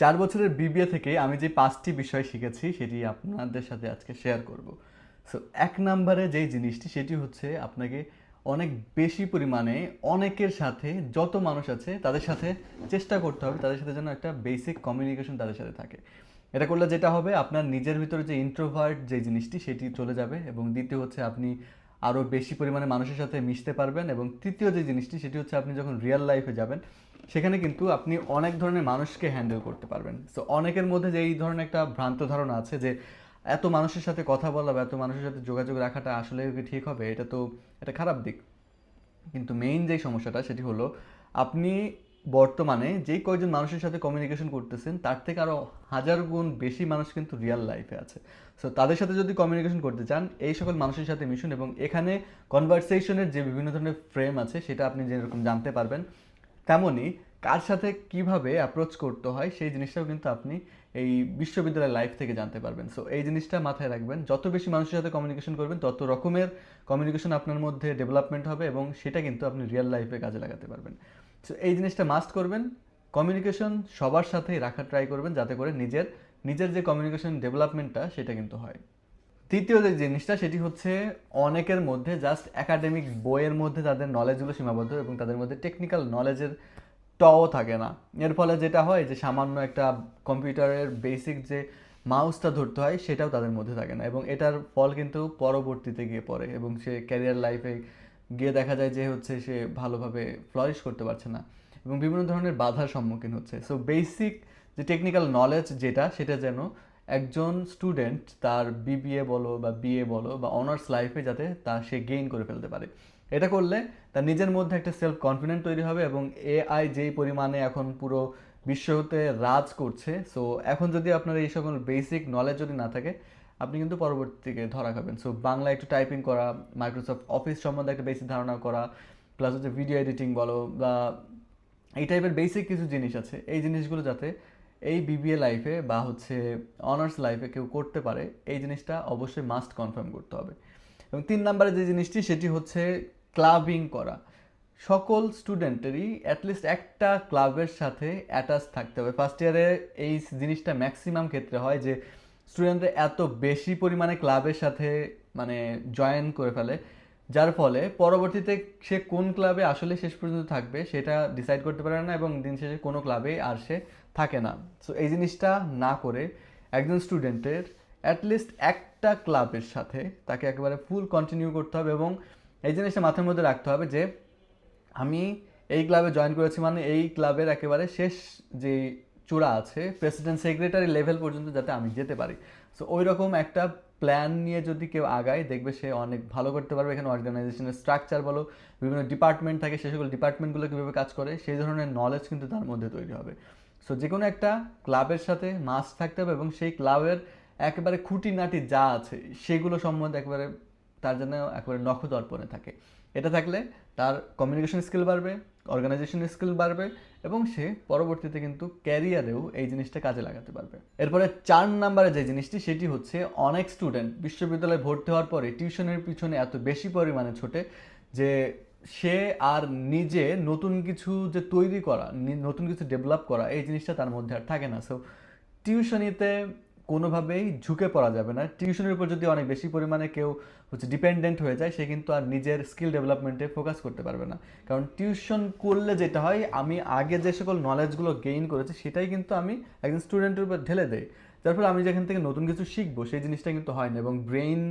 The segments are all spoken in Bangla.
চার বছরের বিবিএ থেকে আমি যে পাঁচটি বিষয় শিখেছি, সেটি আপনাদের সাথে আজকে শেয়ার করব। সো এক নম্বরে যেই জিনিসটি, সেটি হচ্ছে আপনাকে অনেক বেশি পরিমাণে অনেকের সাথে, যত মানুষ আছে, তাদের সাথে চেষ্টা করতে হবে, তাদের সাথে যেন একটা বেসিক কমিউনিকেশন তাদের সাথে থাকে। এটা করলে যেটা হবে, আপনার নিজের ভিতরে যে ইন্ট্রোভার্ট যে জিনিসটি, সেটি চলে যাবে এবং দ্বিতীয় হচ্ছে আপনি আরও বেশি পরিমাণে মানুষের সাথে মিশতে পারবেন এবং তৃতীয় যে জিনিসটি, সেটি হচ্ছে আপনি যখন রিয়েল লাইফে যাবেন সেখানে কিন্তু আপনি অনেক ধরনের মানুষকে হ্যান্ডেল করতে পারবেন। সো অনেকের মধ্যে যে এই ধরনের একটা ভ্রান্ত ধারণা আছে যে এত মানুষের সাথে কথা বলা বা এত মানুষের সাথে যোগাযোগ রাখাটা আসলে ঠিক হবে, এটা তো এটা খারাপ দিক। কিন্তু মেইন যেই সমস্যাটা, সেটি হলো আপনি বর্তমানে যেই কয়জন মানুষের সাথে কমিউনিকেশন করতেছেন, তার থেকে আরও হাজার গুণ বেশি মানুষ কিন্তু রিয়েল লাইফে আছে। সো তাদের সাথে যদি কমিউনিকেশন করতে চান, এই সকল মানুষের সাথে মিশুন এবং এখানে কনভারসেশনের যে বিভিন্ন ধরনের ফ্রেম আছে, সেটা আপনি যেরকম জানতে পারবেন, তেমনই কার সাথে কীভাবে অ্যাপ্রোচ করতে হয়, সেই জিনিসটাও কিন্তু আপনি এই বিশ্ববিদ্যালয় লাইফ থেকে জানতে পারবেন। সো এই জিনিসটা মাথায় রাখবেন, যত বেশি মানুষের সাথে কমিউনিকেশন করবেন, তত রকমের কমিউনিকেশন আপনার মধ্যে ডেভেলপমেন্ট হবে এবং সেটা কিন্তু আপনি রিয়েল লাইফে কাজে লাগাতে পারবেন। সো এই জিনিসটা মাস্ট করবেন কমিউনিকেশন সবার সাথেই রাখার ট্রাই করবেন, যাতে করে নিজের নিজের যে কমিউনিকেশন ডেভেলপমেন্টটা সেটা কিন্তু হয়। তৃতীয় যে জিনিসটা, সেটি হচ্ছে অনেকের মধ্যে জাস্ট একাডেমিক বইয়ের মধ্যে তাদের নলেজগুলো সীমাবদ্ধ এবং তাদের মধ্যে টেকনিক্যাল নলেজের টও থাকে না। এর ফলে যেটা হয় যে সামান্য একটা কম্পিউটারের বেসিক যে মাউসটা ধরতে হয়, সেটাও তাদের মধ্যে থাকে না এবং এটার ফল কিন্তু পরবর্তীতে গিয়ে পড়ে এবং সে ক্যারিয়ার লাইফে গিয়ে দেখা যায় যে হচ্ছে সে ভালোভাবে ফ্লারিশ করতে পারছে না এবং বিভিন্ন ধরনের বাধার সম্মুখীন হচ্ছে। সো বেসিক যে টেকনিক্যাল নলেজ যেটা, সেটা যেন একজন স্টুডেন্ট তার বিবিএ বলো বা বিএ বলো বা অনার্স লাইফে যাতে তা সে গেইন করে ফেলতে পারে। এটা করলে তার নিজের মধ্যে একটা সেলফ কনফিডেন্ট তৈরি হবে এবং এআই যেই পরিমাণে এখন পুরো বিশ্বতে রাজ করছে সো এখন যদি আপনার এই সকল বেসিক নলেজ যদি না থাকে, আপনি কিন্তু পরবর্তীকে ধরা খাবেন। সো বাংলা একটু টাইপিং করা মাইক্রোসফট অফিস সম্বন্ধে একটা বেসিক ধারণা করা প্লাস হচ্ছে ভিডিও এডিটিং বলো বা এই টাইপের বেসিক কিছু জিনিস আছে, এই জিনিসগুলো যাতে এই বিবিএ লাইফে বা হচ্ছে অনার্স লাইফে কেউ করতে পারে, এই জিনিসটা অবশ্যই মাস্ট কনফার্ম করতে হবে। এবং তিন নম্বরে যে জিনিসটি, সেটি হচ্ছে ক্লাবিং করা। সকল স্টুডেন্টেরই অ্যাটলিস্ট একটা ক্লাবের সাথে অ্যাটাচ থাকতে হবে। ফার্স্ট ইয়ারে এই জিনিসটা ম্যাক্সিমাম ক্ষেত্রে হয় যে স্টুডেন্টরা এত বেশি পরিমাণে ক্লাবের সাথে মানে জয়েন করে ফেলে, যার ফলে পরবর্তীতে সে কোন ক্লাবে আসলে শেষ পর্যন্ত থাকবে, সেটা ডিসাইড করতে পারে না এবং দিন শেষে কোনো ক্লাবে আর সে থাকে না। সো এই জিনিসটা না করে একজন স্টুডেন্টের অ্যাটলিস্ট একটা ক্লাবের সাথে তাকে একেবারে ফুল কন্টিনিউ করতে হবে এবং এই জিনিসটা মাথার মধ্যে রাখতে হবে যে আমি এই ক্লাবে জয়েন করেছি মানে এই ক্লাবের একেবারে শেষ যে চূড়া আছে প্রেসিডেন্ট সেক্রেটারি লেভেল পর্যন্ত যাতে আমি যেতে পারি। সো ওই রকম একটা প্ল্যান নিয়ে যদি কেউ আগায়, দেখবে সে অনেক ভালো করতে পারবে। এখানে অর্গানাইজেশনের স্ট্রাকচার বলো, বিভিন্ন ডিপার্টমেন্ট থাকে, সে সকল ডিপার্টমেন্টগুলো কীভাবে কাজ করে, সেই ধরনের নলেজ কিন্তু তার মধ্যে তৈরি হবে। সো যে কোনো একটা ক্লাবের সাথে মাস্ক থাকতে হবে এবং সেই ক্লাবের একেবারে খুঁটিনাটি যা আছে, সেগুলো সম্বন্ধে একেবারে তার জন্য একেবারে নখদর্পণে থাকে। এটা থাকলে তার কমিউনিকেশন স্কিল বাড়বে অর্গানাইজেশন স্কিল বাড়বে এবং সে পরবর্তীতে কিন্তু ক্যারিয়ারেও এই জিনিসটা কাজে লাগাতে পারবে। এরপরে চার নাম্বারে যে জিনিসটি, সেটি হচ্ছে অনেক স্টুডেন্ট বিশ্ববিদ্যালয়ে ভর্তি হওয়ার পরে টিউশনের পিছনে এত বেশি পরিমাণে ছোটে যে সে আর নিজে নতুন কিছু যে তৈরি করা নতুন কিছু ডেভেলপ করা, এই জিনিসটা তার মধ্যে আর থাকে না। সো টিউশনিতে কোনোভাবেই ঝুঁকে পড়া যাবে না। টিউশনের উপর যদি অনেক বেশি পরিমাণে কেউ হচ্ছে ডিপেন্ডেন্ট হয়ে যায়, সে কিন্তু আর নিজের স্কিল ডেভেলপমেন্টে ফোকাস করতে পারবে না। কারণ টিউশন করলে যেটা হয়, আমি আগে যে সকল নলেজগুলো গেইন করেছি, সেটাই কিন্তু আমি একজন স্টুডেন্টের উপর ঢেলে দেই। যার ফলে আমি যেখান থেকে নতুন কিছু শিখব, সেই জিনিসটা কিন্তু হয় না এবং ব্রেইন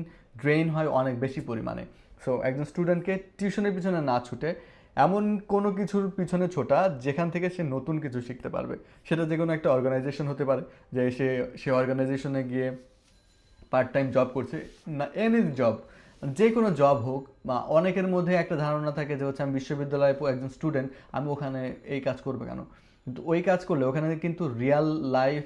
ড্রেইন হয় অনেক বেশি পরিমাণে। সো একজন স্টুডেন্টকে টিউশনের পিছনে না ছুটে এমন কোনো কিছুর পিছনে ছোটা যেখান থেকে সে নতুন কিছু শিখতে পারবে। সেটা যে কোনো একটা অর্গানাইজেশন হতে পারে, যে সে সে অর্গানাইজেশনে গিয়ে পার্ট টাইম জব করছে, না এনি জব যে কোনো জব হোক, বা অনেকের মধ্যে একটা ধারণা থাকে যে হচ্ছে আমি বিশ্ববিদ্যালয়ে একজন স্টুডেন্ট আমি ওখানে এই কাজ করবে কেন? কিন্তু ওই কাজ করলে ওখানে কিন্তু রিয়াল লাইফ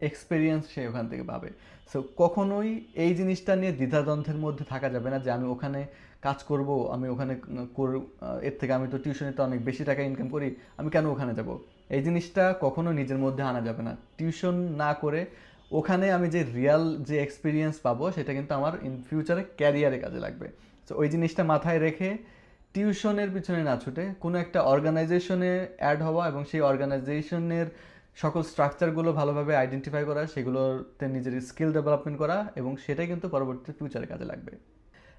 এক্সপিরিয়েন্স সে ওখান থেকে পাবে। সো কখনোই এই জিনিসটা নিয়ে দ্বিধাদ্বন্দ্বের মধ্যে থাকা যাবে না যে আমি ওখানে কাজ করব, আমি ওখানে কর- এর থেকে আমি তো টিউশনিতে অনেক বেশি টাকা ইনকাম করি, আমি কেন ওখানে যাব? এই জিনিসটা কখনো নিজের মধ্যে আনা যাবে না। টিউশন না করে ওখানে আমি যে রিয়াল যে এক্সপিরিয়েন্স পাবো, সেটা কিন্তু আমার ইন ফিউচারে ক্যারিয়ারে কাজে লাগবে। তো ওই জিনিসটা মাথায় রেখে টিউশনের পিছনে না ছুটে কোনো একটা অর্গানাইজেশনে অ্যাড হওয়া এবং সেই অর্গানাইজেশনের সকল স্ট্রাকচারগুলো ভালোভাবে আইডেন্টিফাই করা, সেগুলোতে নিজের স্কিল ডেভেলপমেন্ট করা এবং সেটাই কিন্তু পরবর্তী ফিউচারে কাজে লাগবে।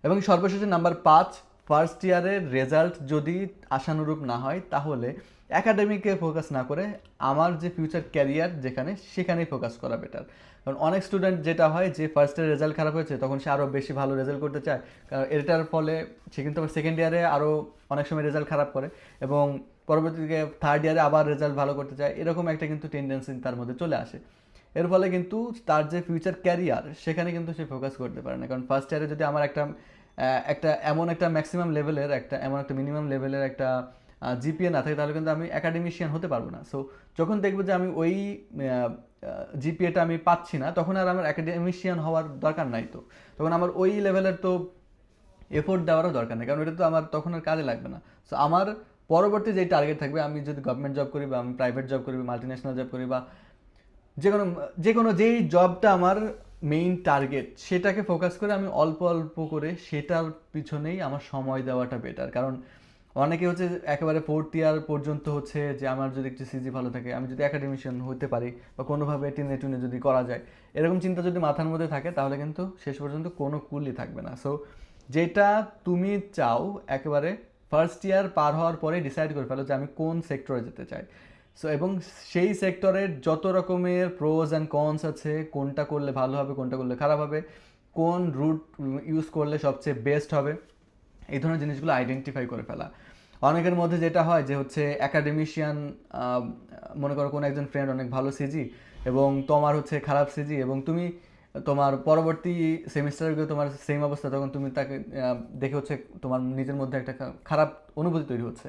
এবং সর্বশেষে নাম্বার পাঁচ ফার্স্ট ইয়ারের রেজাল্ট যদি আশানুরূপ না হয়, তাহলে একাডেমিকে ফোকাস না করে আমার যে ফিউচার ক্যারিয়ার যেখানে, সেখানেই ফোকাস করা বেটার কারণ অনেক স্টুডেন্ট যেটা হয় যে ফার্স্ট ইয়ার রেজাল্ট খারাপ হয়েছে, তখন সে আরও বেশি ভালো রেজাল্ট করতে চায়। কারণ এটার ফলে সে কিন্তু সেকেন্ড ইয়ারে আরও অনেক সময় রেজাল্ট খারাপ করে এবং পরবর্তীতে থার্ড ইয়ারে আবার রেজাল্ট ভালো করতে চায়, এরকম একটা কিন্তু টেন্ডেন্সি তার মধ্যে চলে আসে। এর ফলে কিন্তু তার যে ফিউচার ক্যারিয়ার সেখানে কিন্তু সে ফোকাস করতে পারে না। কারণ ফার্স্ট ইয়ারে যদি আমার একটা একটা এমন একটা ম্যাক্সিমাম লেভেলের একটা, এমন একটা মিনিমাম লেভেলের একটা জিপিএ না থাকে, তাহলে কিন্তু আমি একাডেমিশিয়ান হতে পারব না। সো যখন দেখব যে আমি ওই জিপিএটা আমি পাচ্ছি না, তখন আর আমার একাডেমিশিয়ান হওয়ার দরকার নাই তো। তখন আমার ওই লেভেলের তো এফোর্ট দেওয়ারও দরকার নেই, কারণ এটা তো আমার তখন আর কাজে লাগবে না। সো আমার পরবর্তী যে টার্গেট থাকবে, আমি যদি গভর্নমেন্ট জব করি বা আমি প্রাইভেট জব করি বা মাল্টিন্যাশনাল জব করি বা যে কোনো যে কোনো যেই জবটা আমার মেইন টার্গেট সেটাকে ফোকাস করে আমি অল্প অল্প করে সেটার পিছনেই আমার সময় দেওয়াটা বেটার কারণ অনেকে হচ্ছে একেবারে ফোর্থ ইয়ার পর্যন্ত হচ্ছে যে আমার যদি একটু সিজি ভালো থাকে, আমি যদি একাডেমিশিয়ান হতে পারি বা কোনোভাবে টেনে টুনে যদি করা যায়, এরকম চিন্তা যদি মাথার মধ্যে থাকে, তাহলে কিন্তু শেষ পর্যন্ত কোনো কুলই থাকবে না। সো যেটা তুমি চাও একেবারে ফার্স্ট ইয়ার পার হওয়ার পরে ডিসাইড করে ফেলো যে আমি কোন সেক্টরে যেতে চাই। সো এবং সেই সেক্টরের যত রকমের প্রোজ অ্যান্ড কনস আছে, কোনটা করলে ভালো হবে, কোনটা করলে খারাপ হবে, কোন রুট ইউজ করলে সবচেয়ে বেস্ট হবে, এই ধরনের জিনিসগুলো আইডেন্টিফাই করে ফেলা। অনেকের মধ্যে যেটা হয় যে হচ্ছে অ্যাকাডেমিশিয়ান মনে করো কোনো একজন ফ্রেন্ড অনেক ভালো সিজি এবং তোমার হচ্ছে খারাপ সিজি এবং তুমি তোমার পরবর্তী সেমিস্টারগুলো তোমার সেম অবস্থা, তখন তুমি তাকে দেখে হচ্ছে তোমার নিজের মধ্যে একটা খারাপ অনুভূতি তৈরি হচ্ছে।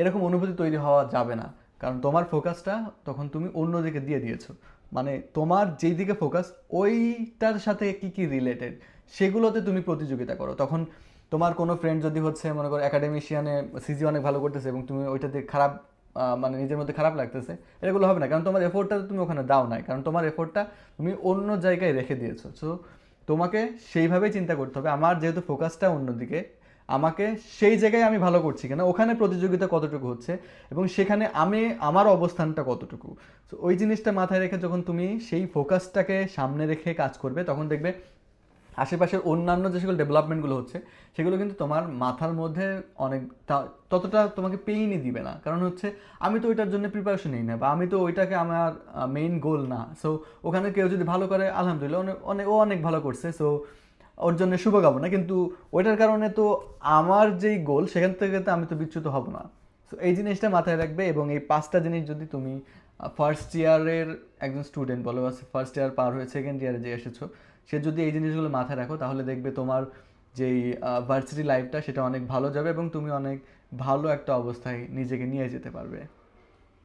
এরকম অনুভূতি তৈরি হওয়া যাবে না। কারণ তোমার ফোকাসটা তখন তুমি অন্যদিকে দিয়ে দিয়েছ। মানে তোমার যেই দিকে ফোকাস ওইটার সাথে কি কি রিলেটেড সেগুলোতে তুমি প্রতিযোগিতা করো। তখন তোমার কোনো ফ্রেন্ড যদি হচ্ছে, মনে করো অ্যাকাডেমিশিয়ানে সিজি অনেক ভালো করতেছে এবং তুমি ওইটাতে খারাপ মানে নিজের মধ্যে খারাপ লাগতেছে, এগুলো হবে না। কারণ তোমার এফোর্টটা তুমি ওখানে দাও নাই। কারণ তোমার এফোর্টটা তুমি অন্য জায়গায় রেখে দিয়েছ। সো তোমাকে সেইভাবেই চিন্তা করতে হবে। আমার যেহেতু ফোকাসটা অন্যদিকে, আমাকে সেই জায়গায় আমি ভালো করছি কিনা, ওখানে প্রতিযোগিতা কতটুকু হচ্ছে এবং সেখানে আমি, আমার অবস্থানটা কতটুকু। তো ওই জিনিসটা মাথায় রেখে যখন তুমি সেই ফোকাসটাকে সামনে রেখে কাজ করবে, তখন দেখবে আশেপাশের অন্যান্য যে সকল ডেভেলপমেন্টগুলো হচ্ছে, সেগুলো কিন্তু তোমার মাথার মধ্যে অনেক ততটা তোমাকে পেইনই দিবে না। কারণ হচ্ছে, আমি তো ওইটার জন্য প্রিপারেশন নিই না, বা আমি তো ওইটাকে আমার মেইন গোল না। সো ওখানে কেউ যদি ভালো করে, আলহামদুলিল্লাহ অনেক ও অনেক ভালো করছে সো ওর জন্য শুভকামনা। কিন্তু ওইটার কারণে তো আমার যেই গোল সেখান থেকে তো আমি তো বিচ্যুত হব না। সো এই জিনিসটা মাথায় রাখবে এবং এই পাঁচটা জিনিস যদি তুমি ফার্স্ট ইয়ারের একজন স্টুডেন্ট বলো, বা ফার্স্ট ইয়ার পার হয়ে সেকেন্ড ইয়ারে যে এসেছ সে যদি এই জিনিসগুলো মাথায় রাখো, তাহলে দেখবে তোমার যেই ভার্সিটি লাইফটা সেটা অনেক ভালো যাবে এবং তুমি অনেক ভালো একটা অবস্থায় নিজেকে নিয়ে যেতে পারবে।